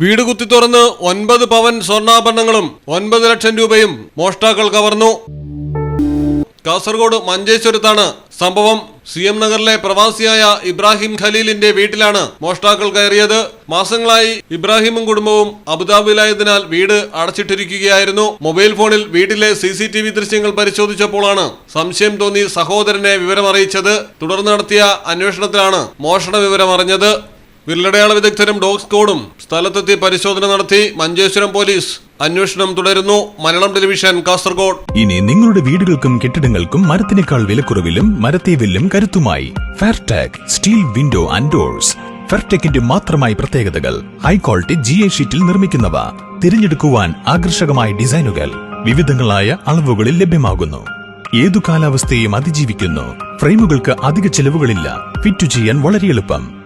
വീട് കുത്തി തുറന്ന് ഒൻപത് പവൻ സ്വർണാഭരണങ്ങളും ഒൻപത് ലക്ഷം രൂപയും മോഷ്ടാക്കൾ കവർന്നു. കാസർഗോഡ് മഞ്ചേശ്വരത്താണ് സംഭവം. സി എം നഗറിലെ പ്രവാസിയായ ഇബ്രാഹിം ഖലീലിന്റെ വീട്ടിലാണ് മോഷ്ടാക്കൾ കയറിയത്. മാസങ്ങളായി ഇബ്രാഹിമും കുടുംബവും അബുദാബിയിലായതിനാൽ വീട് അടച്ചിട്ടിരിക്കുകയായിരുന്നു. മൊബൈൽ ഫോണിൽ വീട്ടിലെ സി സി ടി വി ദൃശ്യങ്ങൾ പരിശോധിച്ചപ്പോഴാണ് സംശയം തോന്നി സഹോദരനെ വിവരമറിയിച്ചത്. തുടർന്ന് നടത്തിയ അന്വേഷണത്തിലാണ് മോഷണ വിവരം അറിഞ്ഞത് വിരലടയാള വിദഗ്ധരും ഡോഗ് സ്ക്വാഡും സ്ഥലത്തെത്തി പരിശോധന നടത്തി മഞ്ചേശ്വരം പോലീസ് അന്വേഷണം തുടരുന്നു. മലയാളം ടെലിവിഷൻ കാസർഗോഡ്. ഇനി നിങ്ങളുടെ വീടുകൾക്കും കെട്ടിടങ്ങൾക്കും മരത്തിനേക്കാൾ വിലക്കുറവിലും മരത്തെ വില്ലും കരുത്തുമായി Fairtag steel window and doors ഫെർടെക്കിന്റെ മാത്രമായി പ്രത്യേകതകൾ ഹൈ ക്വാളിറ്റി ജി എ ഷീറ്റിൽ നിർമ്മിക്കുന്നവ. തിരഞ്ഞെടുക്കുവാൻ ആകർഷകമായ ഡിസൈനുകൾ വിവിധങ്ങളായ അളവുകളിൽ ലഭ്യമാകുന്നു. ഏതു കാലാവസ്ഥയും അതിജീവിക്കുന്നു. ഫ്രെയിമുകൾക്ക് അധിക ചെലവുകളില്ല. ഫിറ്റ് ചെയ്യാൻ വളരെ എളുപ്പം.